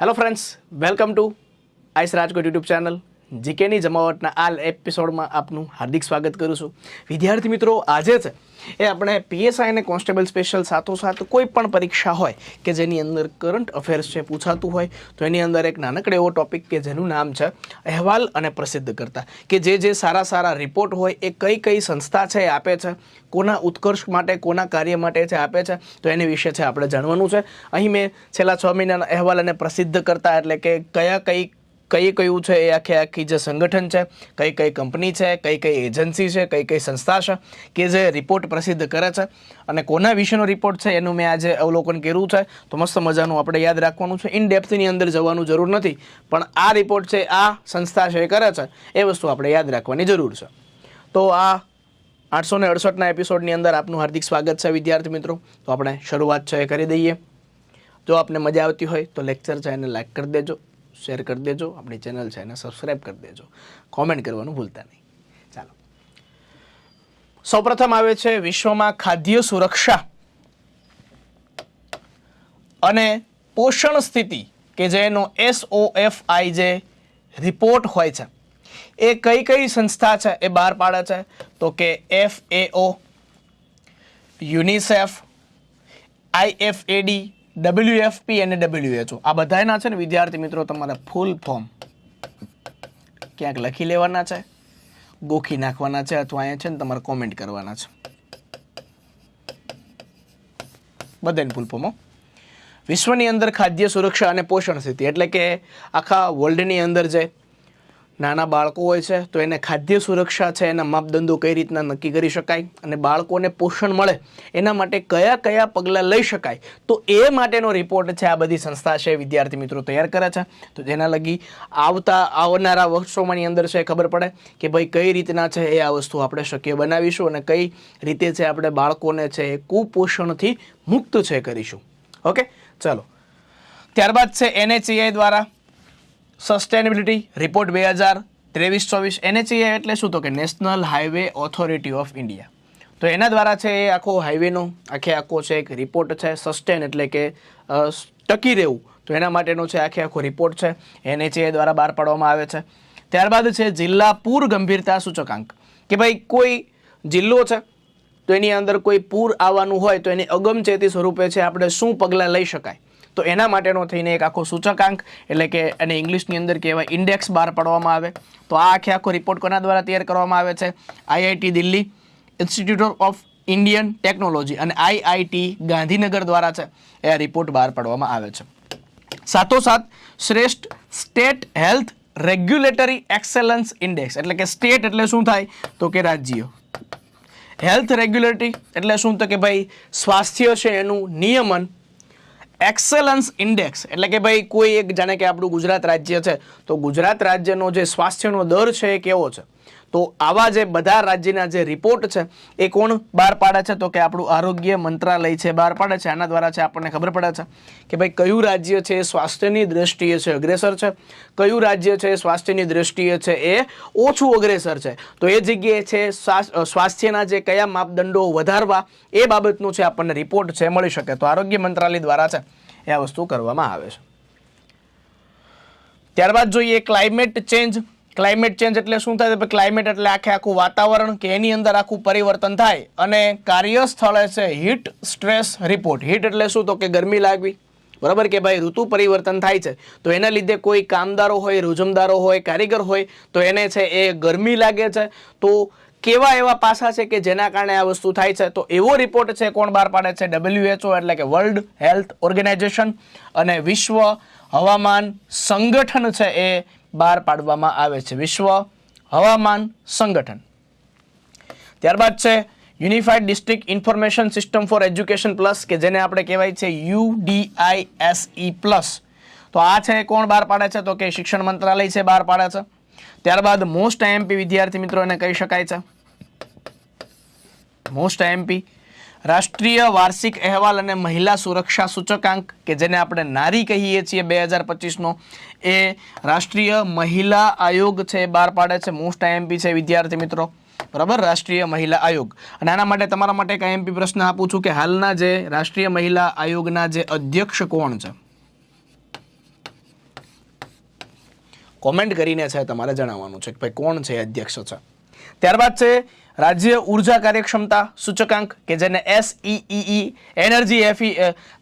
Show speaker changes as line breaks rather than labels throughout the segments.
hello friends welcome to ice rajkot youtube channel. જીકેની જમાવટના આ એપિસોડમાં આપનું હાર્દિક સ્વાગત કરું છું. વિદ્યાર્થી મિત્રો, આજે છે એ આપણે પીએસઆઈ અને કોન્સ્ટેબલ સ્પેશિયલ સાથોસાથ કોઈ પણ પરીક્ષા હોય કે જેની અંદર કરંટ અફેર્સ છે પૂછાતું હોય, તો એની અંદર એક નાનકડો એવો ટોપિક કે જેનું નામ છે અહેવાલ અને પ્રસિદ્ધ કરતા. કે જે જે સારા સારા રિપોર્ટ હોય, એ કઈ કઈ સંસ્થા છે એ આપે છે, કોના ઉત્કર્ષ માટે, કોના કાર્ય માટે છે આપે છે, તો એની વિશે છે આપણે જાણવાનું છે. અહીં મેં છેલ્લા છ મહિનાના અહેવાલ અને પ્રસિદ્ધ કરતા એટલે કે કયા કઈ કઈ કયું છે એ આખે આખી જે સંગઠન છે, કઈ કઈ કંપની છે, કઈ કઈ એજન્સી છે, કઈ કઈ સંસ્થા છે, કે જે રિપોર્ટ પ્રસિદ્ધ કરે છે અને કોના વિશેનો રિપોર્ટ છે એનું મેં આજે અવલોકન કર્યું છે. તો મસ્ત મજાનું આપણે યાદ રાખવાનું છે. ઇન ડેપ્થની અંદર જવાનું જરૂર નથી, પણ આ રિપોર્ટ છે, આ સંસ્થા છે, એ કરે છે, એ વસ્તુ આપણે યાદ રાખવાની જરૂર છે. તો આ આઠસો ને અડસઠના એપિસોડની અંદર આપનું હાર્દિક સ્વાગત છે, વિદ્યાર્થી મિત્રો. તો આપણે શરૂઆત છે એ કરી દઈએ. જો આપને મજા આવતી હોય તો લેક્ચર છે એને લાઈક કરી દેજો. શેર કરી દેજો, આપણી ચેનલ છે એને સબસ્ક્રાઈબ કરી દેજો. કોમેન્ટ કરવાનું ભૂલતા નહીં. ચાલો. સૌપ્રથમ આવે છે વિશ્વમાં ખાદ્ય સુરક્ષા અને પોષણ સ્થિતિ, કે જેનો એસઓએફ આઈ જે રિપોર્ટ હોય છે, એ કઈ કઈ સંસ્થા છે, એ બહાર પાડે છે? તો કે એફ યુનિસેફ આઈએફએડી ડબલ્યુએફપી અને ડબલ્યુએચઓ આ બધાના છે ને વિદ્યાર્થી મિત્રો, તમારે ફૂલ ફોર્મ ક્યાંક લખી લેવાના છે, ગોખી નાખવાના છે અથવા અહીંયા છે ને તમારે કોમેન્ટ કરવાના છે. બધાને ફૂલ ફોર્મો વિશ્વની અંદર ખાદ્ય સુરક્ષા અને પોષણ સ્થિતિ, એટલે કે આખા વર્લ્ડની અંદર જે નાના બાળકો હોય છે, તો એને ખાદ્ય સુરક્ષા છે, એના માપદંડો કઈ રીતના નક્કી કરી શકાય અને બાળકોને પોષણ મળે, એના માટે કયા કયા પગલાં લઈ શકાય, તો એ માટેનો રિપોર્ટ છે, આ બધી સંસ્થા છે, વિદ્યાર્થી મિત્રો તૈયાર કરે છે. તો જેના લગી આવતા, આવનારા વર્ષોમાંની અંદર છે, ખબર પડે કે ભાઈ કઈ રીતના છે, એ આ વસ્તુ આપણે શક્ય બનાવીશું અને કઈ રીતે છે, આપણે બાળકોને છે, એ કુપોષણથી મુક્ત છે, કરીશું. ઓકે? ચલો. ત્યારબાદ છે એનએચએઆઈ દ્વારા સસ્ટેનેબિલિટી રિપોર્ટ બે હજાર ત્રેવીસ ચોવીસ એનએચએ એટલે શું તો કે national highway authority of India તો એના દ્વારા છે એ આખો હાઈવેનો આખે આખો છે એક રિપોર્ટ છે સસ્ટેન એટલે કે ટકી રહેવું. તો એના માટેનો છે આખે આખો રિપોર્ટ છે એનએચએ દ્વારા બહાર પાડવામાં આવે છે. ત્યારબાદ છે જિલ્લા પૂર ગંભીરતા સૂચકાંક. કે ભાઈ કોઈ જિલ્લો છે, તો એની અંદર કોઈ પૂર આવવાનું હોય તો એની અગમચેતી સ્વરૂપે છે આપણે શું પગલાં લઈ શકાય? તો એના માટેનો થઈને એક આખો સૂચકાંક, એટલે કે એને ઇંગ્લિશની અંદર કહેવાય ઇન્ડેક્સ બહાર પાડવામાં આવે. તો આ આખે આખો રિપોર્ટ કોના દ્વારા તૈયાર કરવામાં આવે છે? IIT Delhi institute of Indian technology અને આઈઆઈટી ગાંધીનગર દ્વારા છે. એ આ રિપોર્ટ બહાર પાડવામાં આવે છે. સાથોસાથ, શ્રેષ્ઠ state health regulatory excellence index, એટલે કે સ્ટેટ એટલે શું થાય? તો કે રાજ્ય. હેલ્થ રેગ્યુલેટરી એટલે શું? તો કે ભાઈ, સ્વાસ્થ્ય છે એનું નિયમન એક્સેલન્સ ઇન્ડેક્સ એટલે કે ભાઈ કોઈ એક, જાણે કે આપણું ગુજરાત રાજ્ય છે, તો ગુજરાત રાજ્યનો જે સ્વાસ્થ્યનો દર છે એ કેવો છે? તો આવા જે બધા રાજ્યના જે રિપોર્ટ છે, એ કોણ બહાર પાડે છે? તો કે આપણું આરોગ્ય મંત્રાલય છે, બહાર પાડે છે. આના દ્વારા છે આપણને ખબર પડે છે કે ભાઈ કયું રાજ્ય છે એ સ્વાસ્થ્યની દ્રષ્ટિએ છે અગ્રેસર છે? કયું રાજ્ય છે એ સ્વાસ્થ્યની દ્રષ્ટિએ છે એ ઓછું અગ્રેસર છે? તો એ જગ્યાએ છે સ્વાસ્થ્યના જે કયા માપદંડો વધારવા એ બાબતનું છે આપણને રિપોર્ટ છે, મળી શકે. તો આરોગ્ય મંત્રાલય દ્વારા છે એ આ વસ્તુ કરવામાં આવે છે. ત્યારબાદ જોઈએ ક્લાઇમેટ ચેન્જ ક્લાઇમેટ ચેન્જ એટલે શું થાય? તો ક્લાઇમેટ એટલે આખે આખું વાતાવરણ કે એની અંદર આખું પરિવર્તન થાય અને કાર્યસ્થળે છે હીટ સ્ટ્રેસ રિપોર્ટ હીટ એટલે શું? તો કે ગરમી લાગવી. બરાબર? કે ભાઈ ઋતુ પરિવર્તન થાય છે. તો એના લીધે કોઈ કામદારો હોય રોજમદારો હોય, કારીગર હોય, તો એને છે એ ગરમી લાગે છે. તો કેવા એવા પાસા છે કે જેના કારણે આ વસ્તુ થાય છે? તો એવો રિપોર્ટ છે કોણ બહાર પાડે છે? ડબલ્યુએચઓ એટલે કે વર્લ્ડ હેલ્થ ઓર્ગેનાઇઝેશન અને વિશ્વ હવામાન સંગઠન છે એ બહાર પાડવામાં આવે છે. વિશ્વ હવામાન સંગઠન. ત્યારબાદ છે unified district information system for education plus કે જેને આપણે કહેવાય છે યુડીઆઈએસઈ પ્લસ તો આ છે, કોણ બહાર પાડે છે? તો કે શિક્ષણ મંત્રાલય છે, બહાર પાડે છે. ત્યારબાદ મોસ્ટ આઈએમપી વિદ્યાર્થી મિત્રો એને કહી શકાય છે. મોસ્ટ આઈએમપી રાષ્ટ્રીય વાર્ષિક અહેવાલ અને મહિલા સુરક્ષા સૂચકાંક, કે જેને આપણે નારી કહીએ છીએ બે હજાર પચીસનો, એ રાષ્ટ્રીય મહિલા આયોગ છે એ બહાર પાડે છે. મોસ્ટ આઈએમપી છે વિદ્યાર્થી મિત્રો. બરાબર? રાષ્ટ્રીય મહિલા આયોગ. અને આના માટે તમારા માટે એક આઈએમપી પ્રશ્ન આપું છું કે હાલના જે રાષ્ટ્રીય મહિલા આયોગના જે અધ્યક્ષ કોણ છે? કોમેન્ટ કરીને છે, તમારે જણાવવાનું છે કે ભાઈ કોણ છે અધ્યક્ષ છે. ત્યારબાદ છે રાજ્ય ઊર્જા કાર્યક્ષમતા સૂચકાંક કે જેને એસઈઈ એનર્જી એફી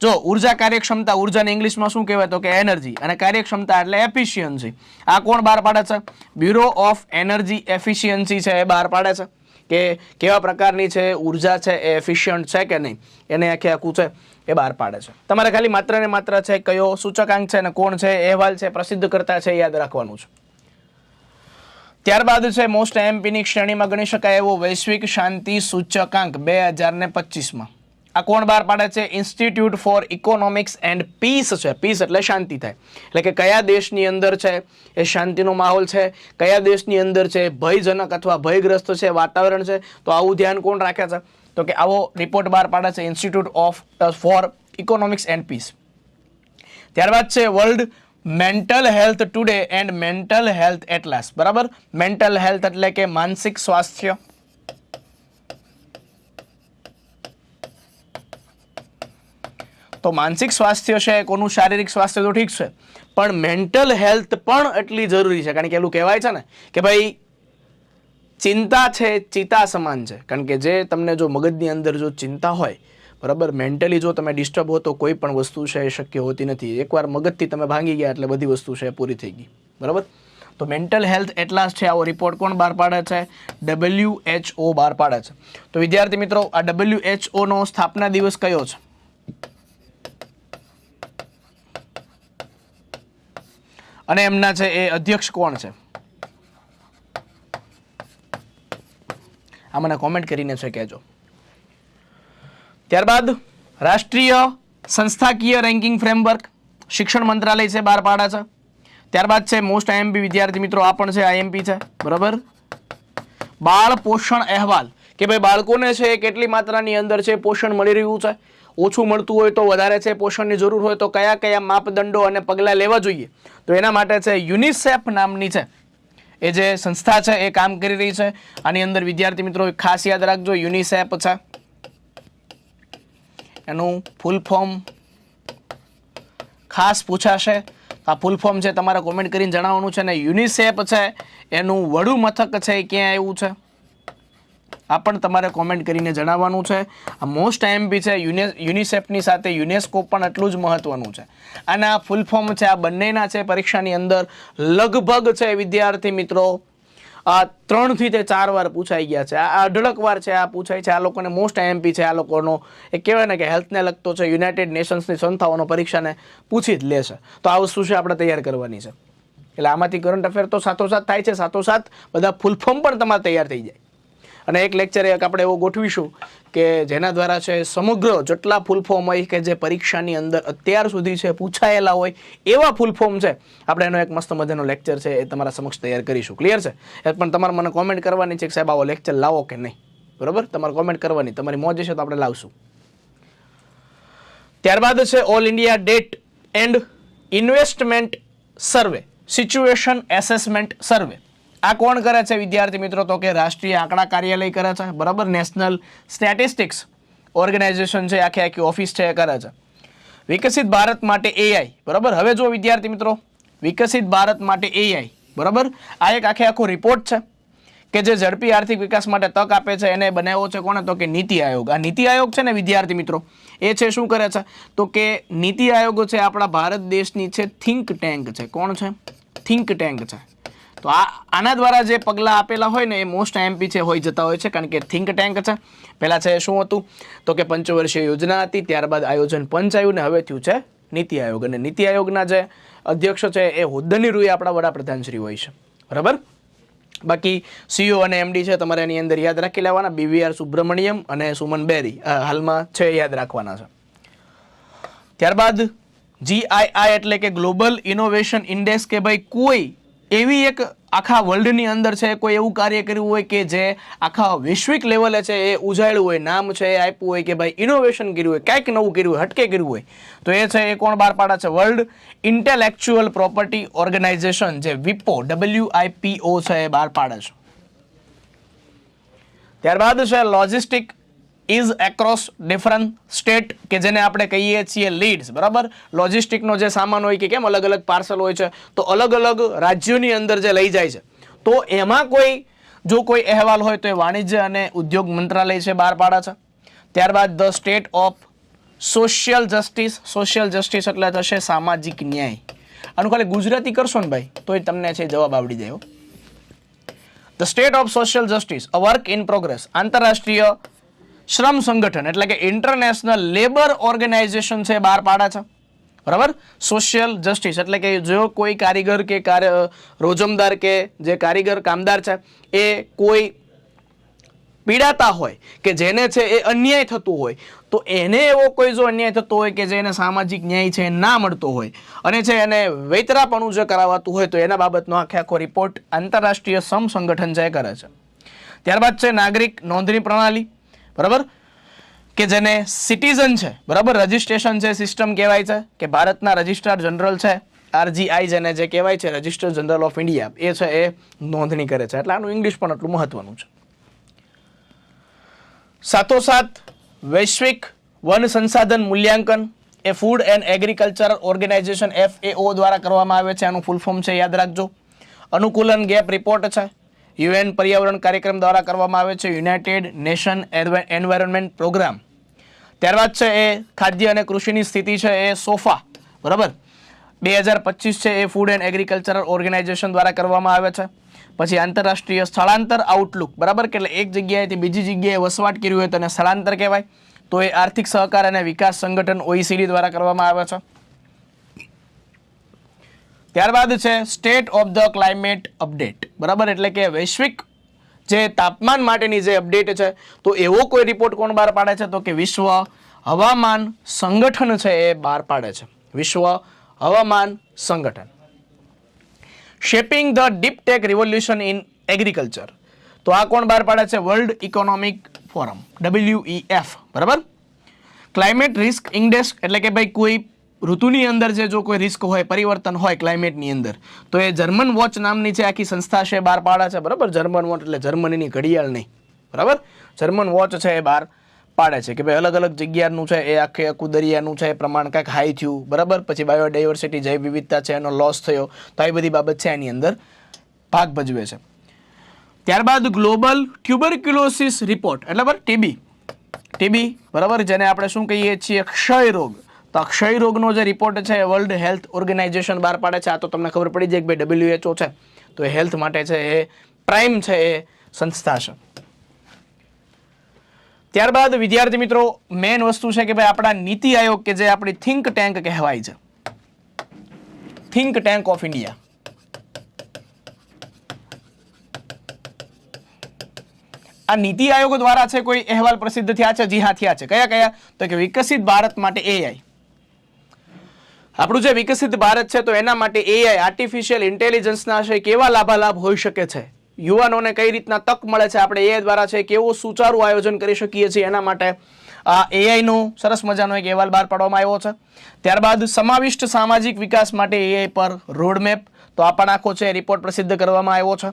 જો ઊર્જા કાર્યક્ષમતા ઉર્જાને ઇંગ્લિશમાં શું કહેવાય તો કે એનર્જી અને કાર્યક્ષમતા એટલે એફિશિયન્સી. આ કોણ બહાર પાડે છે? બ્યુરો ઓફ એનર્જી એફિશિયન્સી છે એ બહાર પાડે છે. કે કેવા પ્રકારની છે, ઊર્જા છે, એ એફિશિયન્ટ છે કે નહીં? એને આખે આખું છે એ બહાર પાડે છે. તમારે ખાલી માત્ર ને માત્ર છે કયો સૂચકાંક છે અને કોણ છે અહેવાલ છે, પ્રસિદ્ધ કરતા છે યાદ રાખવાનું છે. ત્યારબાદ છે મોસ્ટ એમપીની શ્રેણીમાં ગણી શકાય એવો વૈશ્વિક શાંતિ સૂચકાંક બે હજાર ને પચીસમાં. આ કોણ બહાર પાડે છે? Institute for economics and peace છે. પીસ એટલે શાંતિ થાય. એટલે કે કયા દેશની અંદર છે એ શાંતિનો માહોલ છે, કયા દેશની અંદર છે ભયજનક અથવા ભયગ્રસ્ત છે વાતાવરણ છે, તો આવું ધ્યાન કોણ રાખે છે? તો કે આવો રિપોર્ટ બહાર પાડે છે Institute of for Economics and Peace ત્યારબાદ છે World Mental Health Today and Mental Health Atlas બરાબર? મેન્ટલ હેલ્થ એટલે કે માનસિક સ્વાસ્થ્ય. તો માનસિક સ્વાસ્થ્ય છે, કોનું શારીરિક સ્વાસ્થ્ય તો ઠીક છે, પણ મેન્ટલ હેલ્થ પણ એટલી જરૂરી છે, કારણ કે એલું કહેવાય છે ને, કે ભાઈ ચિંતા છે, ચિતા સમાન છે. કારણ કે જે તમને જો મગજની અંદર જો ચિંતા હોય બરાબર? મેન્ટલી જો તમે ડિસ્ટર્બ હો તો કોઈ પણ વસ્તુ છે એ શક્ય હોતી નથી. એકવાર મગજથી તમે ભાંગી ગયા એટલે બધી વસ્તુ છે પૂરી થઈ ગઈ. બરાબર? તો મેન્ટલ હેલ્થ એટલા જ છે. આવો રિપોર્ટ કોણ બહાર પાડે છે? ડબલ્યુ એચ ઓ બહાર પાડે છે. તો વિદ્યાર્થી મિત્રો, આ ડબલ્યુ એચ નો સ્થાપના દિવસ કયો છે? અને એમના છે એ અધ્યક્ષ કોણ છે? આ મને કોમેન્ટ કરીને છે કહેજો. ત્યારબાદ રાષ્ટ્રીય સંસ્થાકીય રેન્કિંગ ફ્રેમવર્ક શિક્ષણ મંત્રાલય છે બહાર પાડા છે. ત્યારબાદ છે મોસ્ટ આઈએમપી વિદ્યાર્થી મિત્રો આ પણ છે આઈએમપી છે, બરાબર? બાળ પોષણ અહેવાલ, કે ભાઈ બાળકોને છે કેટલી માત્રાની અંદર છે પોષણ મળી રહ્યું છે? ઓછું મળતું હોય તો વધારે છે પોષણની જરૂર હોય તો કયા કયા માપદંડો અને પગલાં લેવા જોઈએ? તો એના માટે છે યુનિસેફ નામની છે, એ જે સંસ્થા છે એ કામ કરી રહી છે. આની અંદર વિદ્યાર્થી મિત્રો ખાસ યાદ રાખજો, યુનિસેફ છે. એનું ફૂલ ફોર્મ ખાસ પૂછાશે. આ ફૂલ ફોર્મ છે તમારે કોમેન્ટ કરીને જણાવવાનું છે ને યુનિસેફ છે, એનું વડું મથક છે એ ક્યાં આવ્યું છે? આ પણ તમારે કોમેન્ટ કરીને જણાવવાનું છે. આ મોસ્ટ એમપી છે યુને યુનિસેફની સાથે યુનેસ્કો પણ એટલું જ મહત્વનું છે. આના ફૂલ ફોર્મ છે, આ બંનેના છે પરીક્ષાની અંદર લગભગ છે વિદ્યાર્થી મિત્રો આ ત્રણથી તે ચાર વાર પૂછાઈ ગયા છે. આ અઢળક વાર છે, આ પૂછાય છે, આ લોકોને મોસ્ટ એમપી છે, આ લોકોનો એ કહેવાય ને કે હેલ્થને લગતો છે યુનાઇટેડ નેશન્સની સંસ્થાઓનો પરીક્ષાને પૂછી જ લેશે તો આ વસ્તુ છે, આપણે તૈયાર કરવાની છે. એટલે આમાંથી કરંટ અફેર તો સાથોસાથ થાય છે, સાથોસાથ બધા ફૂલ ફોર્મ પણ તમારે તૈયાર થઈ જાય. અને એક લેક્ચર એક આપણે એવો ગોઠવીશું કે જેના દ્વારા છે સમગ્ર જેટલા ફૂલ ફોર્મ હોય કે જે પરીક્ષાની અંદર અત્યાર સુધી છે પૂછાયેલા હોય એવા ફૂલ ફોર્મ છે. આપણે એનો એક મસ્ત મજાનો લેક્ચર છે એ તમારા સમક્ષ તૈયાર કરીશું. ક્લિયર છે? એ પણ તમારે મને કોમેન્ટ કરવાની છે કે સાહેબ આવો લેક્ચર લાવો કે નહીં? બરોબર? તમારે કોમેન્ટ કરવાની. તમારી મોજ છે તો આપણે લાવશું. ત્યારબાદ છે all India debt and investment survey situation assessment survey આ કોણ કરે છે? વિદ્યાર્થી મિત્રો, તો કે રાષ્ટ્રીય આંકડા કાર્યાલય કરે છે. બરાબર? નેશનલ સ્ટેટિસ્ટિક્સ ઓર્ગેનાઇઝેશન છે. આખી આખી ઓફિસ છે, એ કરે છે. વિકસિત ભારત માટે એઆઈ બરાબર? હવે જો વિદ્યાર્થી મિત્રો. વિકસિત ભારત માટે એઆઈ બરાબર? આ એક આખે આખો રિપોર્ટ છે કે જે ઝડપી આર્થિક વિકાસ માટે તક આપે છે. એને બનાવ્યો છે કોણે? તો કે નીતિ આયોગ. આ નીતિ આયોગ છે ને વિદ્યાર્થી મિત્રો, એ છે શું કરે છે? તો કે નીતિ આયોગ છે આપણા ભારત દેશની છે થિંક ટેન્ક છે. કોણ છે? થિંક ટેન્ક છે. તો આ આના દ્વારા જે પગલાં આપેલા હોય ને એ મોસ્ટ એમપી છે હોઈ જતા હોય છે, કારણ કે થિંક ટેન્ક છે. પહેલાં છે શું હતું? તો કે પંચવર્ષીય યોજના હતી, ત્યારબાદ આયોજન પંચ આવ્યું ને હવે થયું છે નીતિ આયોગ. અને નીતિ આયોગના જે અધ્યક્ષો છે એ હોદ્દાની રૂએ આપણા વડાપ્રધાનશ્રી હોય છે. બરાબર? બાકી સીઓ અને એમડી છે તમારે એની અંદર યાદ રાખી લેવાના. બીવીઆર સુબ્રમણ્યમ અને સુમન બેરી હાલમાં છે યાદ રાખવાના છે. ત્યારબાદ જીઆઈઆઈ એટલે કે ગ્લોબલ ઇનોવેશન ઇન્ડેક્સ કે ભાઈ કોઈ એવી એક આખા વર્લ્ડની અંદર છે, કોઈ એવું કાર્ય કર્યું હોય કે જે આખા વૈશ્વિક લેવલે છે, એ ઉજાળ્યું હોય, નામ છે, એ આપ્યું હોય કે ભાઈ ઇનોવેશન કર્યું હોય કાંઈક નવું કર્યું હોય, હટકે કર્યું હોય, તો એ છે, એ કોણ બહાર પાડે છે? વર્લ્ડ ઇન્ટેલેક્ચ્યુઅલ પ્રોપર્ટી ઓર્ગેનાઇઝેશન જે વિપો ડબલ્યુ આઈપીઓ છે, એ બહાર પાડે છે. ત્યારબાદ છે logistic ease across different state કે જેને આપણે કહીએ છીએ લીડ્સ બરાબર? લોજિસ્ટિકનો જે સામાન હોય કે કેમ અલગ અલગ પાર્સલ હોય છે, તો અલગ અલગ રાજ્યોની અંદર જે લઈ જાય છે. તો એમાં કોઈ, જો કોઈ અહેવાલ હોય તો એ વાણિજ્ય અને ઉદ્યોગ મંત્રાલય છે બહાર પાડે છે. ત્યારબાદ the state of social justice social justice એટલે થશે સામાજિક ન્યાય. આનું ખાલી ગુજરાતી કરશો ને ભાઈ તો એ તમને છે જવાબ આવડી જાય the state of social justice a work in progress આંતરરાષ્ટ્રીય શ્રમ સંગઠન, એટલે કે ઇન્ટરનેશનલ લેબર ઓર્ગેનાઇઝેશન છે બહાર પાડે છે. બરાબર? સોશિયલ જસ્ટિસ એટલે કે જો કોઈ કારીગર કે રોજમદાર કે જે કારીગર, કામદાર છે, એ કોઈ પીડાતા હોય કે જેને છે એ અન્યાય થતું હોય, તો એને એવો કોઈ જો અન્યાય થતો હોય કે જેને સામાજિક ન્યાય છે ના મળતો હોય, અને છે એને વૈતરાપણું જે કરાવાતું હોય તો એના બાબતનો આખે આખો રિપોર્ટ આંતરરાષ્ટ્રીય સમ સંગઠન જે કરે છે. ત્યારબાદ છે નાગરિક નોંધણી પ્રણાલી. બરાબર? કે જેને સિટીઝન છે, બરાબર? રજિસ્ટ્રેશન છે સિસ્ટમ કહેવાય છે, કે ભારતના રજિસ્ટ્રાર જનરલ છે, આરજીઆઈ જેને જે કહેવાય છે રજિસ્ટર જનરલ ઓફ ઇન્ડિયા, એ છે, એ નોંધણી કરે છે. એટલે આનું ઇંગ્લિશ પણ એટલું મહત્વનું છે. સાથોસાથ, વૈશ્વિક વન સંસાધન મૂલ્યાંકન એ food and agriculture organization FAO દ્વારા કરવામાં આવે છે. આનું ફૂલ ફોર્મ છે, યાદ રાખજો. અનુકૂલન ગેપ રિપોર્ટ છે. યુએન પર્યાવરણ કાર્યક્રમ દ્વારા કરવામાં આવે છે યુનાઇટેડ નેશન એન્વાયરમેન્ટ પ્રોગ્રામ. ત્યારબાદ છે એ ખાદ્ય અને કૃષિની સ્થિતિ છે એ સોફા, બરાબર? બે હજાર પચીસ છે એ ફૂડ એન્ડ એગ્રીકલ્ચરલ ઓર્ગેનાઇઝેશન દ્વારા કરવામાં આવે છે. પછી આંતરરાષ્ટ્રીય સ્થળાંતર આઉટલુક, બરાબર? કે એટલે એક જગ્યાએથી બીજી જગ્યાએ વસવાટ કર્યું હોય તેને સ્થળાંતર કહેવાય. તો એ આર્થિક સહકાર અને વિકાસ સંગઠન ઓઈસીડી દ્વારા કરવામાં આવે છે. ત્યારબાદ છે state of the climate update બરાબર? એટલે કે વૈશ્વિક જે તાપમાન માટેની જે અપડેટ છે, તો એવો કોઈ રિપોર્ટ કોણ બહાર પાડે છે? તો કે વિશ્વ હવામાન સંગઠન છે એ બહાર પાડે છે. વિશ્વ હવામાન સંગઠન. Shaping the deep tech revolution in agriculture તો આ કોણ બહાર પાડે છે? વર્લ્ડ ઇકોનોમિક ફોરમ ડબલ્યુઈએફ બરાબર? ક્લાઇમેટ રિસ્ક ઇન્ડેક્સ એટલે કે ભાઈ કોઈ ઋતુની અંદર જે જો કોઈ રિસ્ક હોય, પરિવર્તન હોય ક્લાઇમેટની અંદર, તો એ જર્મન વોચ નામની છે આખી સંસ્થા છે બહાર પાડે છે, બરાબર? જર્મન વોચ એટલે જર્મનીની ઘડિયાળ નહીં, બરાબર? જર્મન વોચ છે એ બહાર પાડે છે કે ભાઈ અલગ અલગ જગ્યાનું છે, એ આખે આખું દરિયાનું છે, એ પ્રમાણ કાંઈક હાઈ થયું, બરાબર? પછી બાયોડાયવર્સિટી જૈવ વિવિધતા છે, એનો લોસ થયો, તો આવી બધી બાબત છે એની અંદર ભાગ ભજવે છે. ત્યારબાદ ગ્લોબલ ટ્યુબરક્યુલોસિસ રિપોર્ટ એટલે બરાબર? ટીબી ટીબી બરાબર? જેને આપણે શું કહીએ છીએ, ક્ષય રોગ. તો ક્ષય રોગનો જે રિપોર્ટ છે વર્લ્ડ હેલ્થ ઓર્ગેનાઇઝેશન બહાર પાડે છે. આ તો તમને ખબર પડી જાય કે ભાઈ ડબલ્યુએચઓ છે. તો એ હેલ્થ માટે છે, એ પ્રાઇમ છે, એ સંસ્થા છે. ત્યારબાદ વિદ્યાર્થી મિત્રો મેઇન વસ્તુ છે કે ભાઈ આપણા નીતિ આયોગ કે જે આપણી થિંક ટેન્ક કહેવાય છે. થિંક ટેન્ક ઓફ ઇન્ડિયા આ નીતિ આયોગ દ્વારા છે કોઈ અહેવાલ પ્રસિદ્ધ થયા છે? જી હા, થયા છે. કયા કયા? તો કે વિકસિત ભારત માટે એઆઈ આપણું જે વિકસિત ભારત છે, તો એના માટે એઆઈ આર્ટિફિશિયલ ઇન્ટેલિજન્સના છે, કેવા લાભાલાભ હોઈ શકે છે? યુવાનોને કઈ રીતના તક મળે છે? આપણે એઆઈ દ્વારા છે, કેવું સુચારું આયોજન કરી શકીએ છીએ? એના માટે આ એઆઈનો સરસ મજાનો એક અહેવાલ બહાર પાડવામાં આવ્યો છે. ત્યારબાદ સમાવિષ્ટ સામાજિક વિકાસ માટે એઆઈ પર રોડમેપ તો આ પણ આખો છે રિપોર્ટ પ્રસિદ્ધ કરવામાં આવ્યો છે.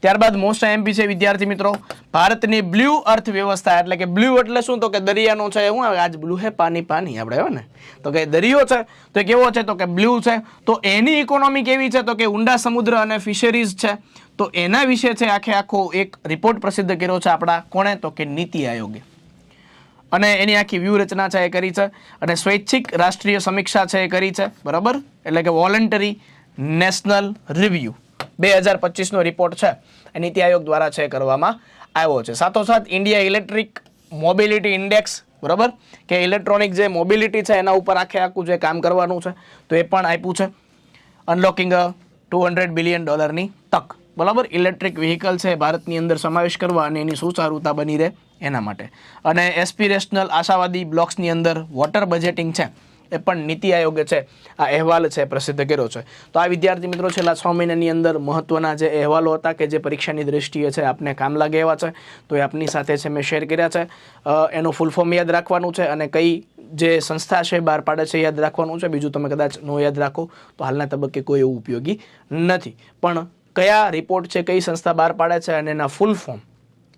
ત્યારબાદ મોસ્ટ એમપી છે, વિદ્યાર્થી મિત્રો. ભારતની બ્લુ અર્થ વ્યવસ્થા, એટલે કે બ્લુ એટલે શું? તો કે દરિયાનો છે શું આવે. આજ બ્લુ હે પાણી પાણી આપણે હોય ને. તો કે દરિયો છે, તો કેવો છે? તો કે બ્લુ છે. તો એની ઇકોનોમી કેવી છે? તો કે ઊંડા સમુદ્ર અને ફિશરીઝ છે. તો એના વિશે છે, આખે આખો એક રિપોર્ટ પ્રસિદ્ધ કર્યો છે આપણા કોણે? તો કે નીતિ આયોગે. અને એની આખી વ્યૂહરચના છે, એ કરી છે. અને સ્વૈચ્છિક રાષ્ટ્રીય સમીક્ષા છે, એ કરી છે. બરાબર? એટલે કે વોલન્ટરી નેશનલ રિવ્યુ. બે હજાર પચીસનો રિપોર્ટ છે. એ નીતિ આયોગ દ્વારા છે કરવામાં આવ્યો છે. સાથોસાથ ઇન્ડિયા ઇલેક્ટ્રિક મોબિલિટી ઇન્ડેક્સ, બરાબર? કે ઇલેક્ટ્રોનિક જે મોબિલિટી છે એના ઉપર આખે આખું જે કામ કરવાનું છે, તો એ પણ આપ્યું છે. અનલોકિંગ ટુ હંડ્રેડ બિલિયન ડોલરની તક. બરાબર? ઇલેક્ટ્રિક વ્હીકલ છે ભારતની અંદર સમાવેશ કરવા અને એની સુચારુતા બની રહે એના માટે. અને એસ્પિરેશનલ આશાવાદી બ્લોક્સની અંદર વોટર બજેટિંગ છે. એ પણ નીતિ આયોગે છે. આ અહેવાલ છે, પ્રસિદ્ધ કર્યો છે. તો આ વિદ્યાર્થી મિત્રો છેલ્લા છ મહિનાની અંદર મહત્વના જે અહેવાલો હતા કે જે પરીક્ષાની દ્રષ્ટિએ છે, આપને કામ લાગે એવા છે, તો એ આપની સાથે છે, મેં શેર કર્યા છે. એનું ફૂલ ફોર્મ યાદ રાખવાનું છે અને કઈ જે સંસ્થા છે બહાર પાડે છે યાદ રાખવાનું છે. બીજું તમે કદાચ નો યાદ રાખો, તો હાલના તબક્કે કોઈ એવું ઉપયોગી નથી. પણ કયા રિપોર્ટ છે, કઈ સંસ્થા બહાર પાડે છે અને એના ફૂલ ફોર્મ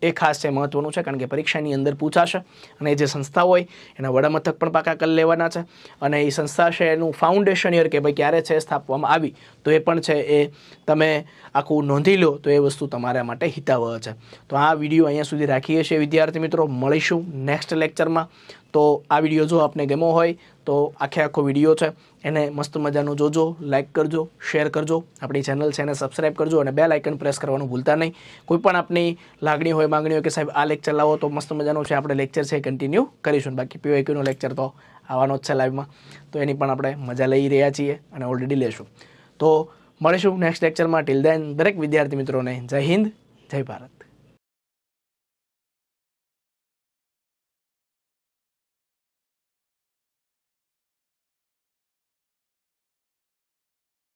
એ ખાસ છે મહત્વનું છે, કારણ કે પરીક્ષાની અંદર પૂછાશે અને જે સંસ્થા હોય એના વડામથક પણ પાકા કરી લેવાના છે. અને એ સંસ્થા છે એનું ફાઉન્ડેશન યર કે ભાઈ ક્યારે છે સ્થાપવામાં આવી, તો એ પણ છે એ તમે આખું નોંધી લો, તો એ વસ્તુ તમારા માટે હિતાવહ છે. તો આ વીડિયો અહીંયા સુધી રાખીએ છીએ, વિદ્યાર્થી મિત્રો. મળીશું નેક્સ્ટ લેક્ચરમાં તો આ વીડિયો જો આપને ગમો હોય, તો આખે આખો વીડિયો છે એને મસ્ત મજાનું જોજો લાઇક કરજો શેર કરજો. આપણી ચેનલ છે એને સબસ્ક્રાઇબ કરજો અને બે લાઇકન પ્રેસ કરવાનું ભૂલતા નહીં. કોઈ પણ આપની લાગણી હોય, માંગણી હોય કે સાહેબ આ લેક્ચર લાવો તો મસ્ત મજાનું છે, આપણે લેક્ચર છે કન્ટિન્યુ કરીશું. બાકી પીવાયક્યુનો લેક્ચર તો આવવાનો જ છે લાઈવમાં તો એની પણ આપણે મજા લઈ રહ્યા છીએ અને ઓલરેડી લેશું. તો મળીશું નેક્સ્ટ લેક્ચરમાં ટિલ દેન દરેક વિદ્યાર્થી મિત્રોને જય હિન્દ, જય ભારત.